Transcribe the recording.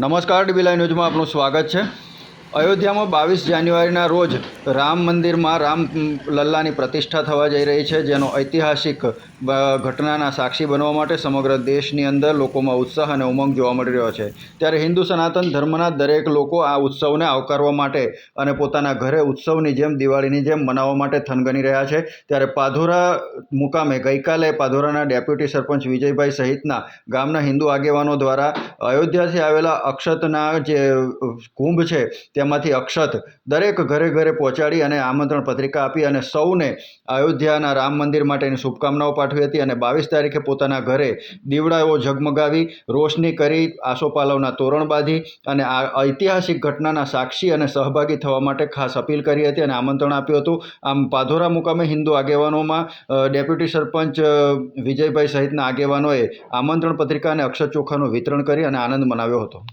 નમસ્કાર ડીબીલાઈ ન્યૂઝમાં આપનું સ્વાગત છે. અયોધ્યામાં બાવીસ જાન્યુઆરીના રોજ રામ મંદિરમાં રામ લલ્લાની પ્રતિષ્ઠા થવા જઈ રહી છે, જેનો ઐતિહાસિક ઘટનાના સાક્ષી બનવા માટે સમગ્ર દેશની અંદર લોકોમાં ઉત્સાહ અને ઉમંગ જોવા મળી રહ્યો છે. ત્યારે હિન્દુ સનાતન ધર્મના દરેક લોકો આ ઉત્સવને આવકારવા માટે અને પોતાના ઘરે ઉત્સવની જેમ, દિવાળીની જેમ મનાવવા માટે થનગની રહ્યા છે. ત્યારે પાધોરા મુકામે ગઈકાલે પાધોરાના ડેપ્યુટી સરપંચ વિજયભાઈ સહિતના ગામના હિન્દુ આગેવાનો દ્વારા અયોધ્યાથી આવેલા અક્ષતના જે કુંભ છે, તેમાંથી અક્ષત દરેક ઘરે ઘરે પહોંચાડી અને આમંત્રણ પત્રિકા આપી અને સૌને અયોધ્યાના રામ મંદિર માટેની શુભકામનાઓ પાઠવી હતી અને બાવીસ તારીખે પોતાના ઘરે દીવડાઓ ઝગમગાવી, રોશની કરી, આસોપાલવના તોરણ બાંધી અને આ ઐતિહાસિક ઘટનાના સાક્ષી અને સહભાગી થવા માટે ખાસ અપીલ કરી હતી અને આમંત્રણ આપ્યું હતું. આમ પાધોરા મુકામે હિન્દુ આગેવાનોમાં ડેપ્યુટી સરપંચ વિજયભાઈ સહિતના આગેવાનોએ આમંત્રણ પત્રિકા અને અક્ષર ચોખાનું વિતરણ કરી અને આનંદ મનાવ્યો હતો.